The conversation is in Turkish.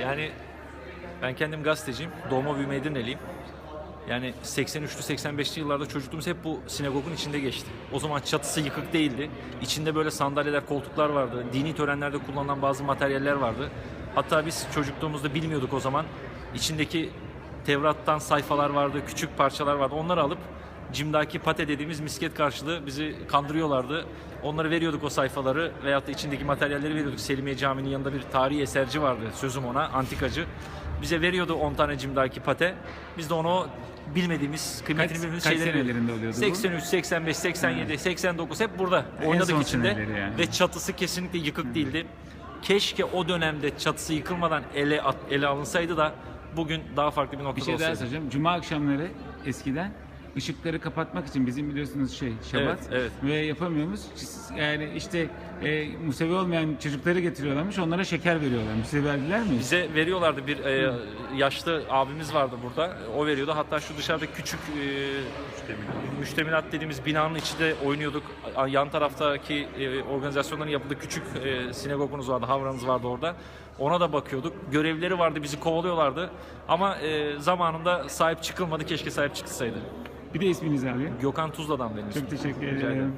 Yani ben kendim gazeteciyim. Doğma büyüme Edirne'liyim. Yani 83'lü 85'li yıllarda çocukluğumuz hep bu sinagogun içinde geçti. O zaman çatısı yıkık değildi. İçinde böyle sandalyeler, koltuklar vardı. Dini törenlerde kullanılan bazı materyaller vardı. Hatta biz çocukluğumuzda bilmiyorduk o zaman. İçindeki Tevrat'tan sayfalar vardı, küçük parçalar vardı. Onları alıp cimdaki pate dediğimiz misket karşılığı bizi kandırıyorlardı. Onları veriyorduk o sayfaları veyahut da içindeki materyalleri veriyorduk. Selimiye Camii'nin yanında bir tarihi eserci vardı sözüm ona, antikacı. Bize veriyordu 10 tane cimdaki pate. Biz de onu bilmediğimiz, kıymetini Kaç- bilmediğimiz kaç şeyleri senelerinde oluyordu bu? 83, 85, 87, 89 hep burada. En Oynadık içinde. yani. Ve çatısı kesinlikle yıkık değildi. Keşke o dönemde çatısı yıkılmadan ele ele alınsaydı da bugün daha farklı bir noktada Bir şey daha olsaydı. söyleyeceğim. Cuma akşamları eskiden ışıkları kapatmak için bizim biliyorsunuz şey şabat Evet, evet. ve yapamıyoruz. Yani işte e, Musevi olmayan çocukları getiriyorlarmış. Onlara şeker veriyorlarmış. Size verdiler mi? Bize veriyorlardı bir e, yaşlı abimiz vardı burada. O veriyordu. Hatta şu dışarıda küçük e, müştemilat dediğimiz binanın içinde oynuyorduk. Yan taraftaki e, organizasyonların yapıldığı küçük e, sinagogunuz vardı, havranız vardı orada. Ona da bakıyorduk. Görevlileri vardı, bizi kovalıyorlardı. Ama e, zamanında sahip çıkılmadı. Keşke sahip çıkılsaydı. Bir de isminizi alayım. Gökhan Tuzla'dan benim ismim. Çok teşekkür Rica ederim. ederim.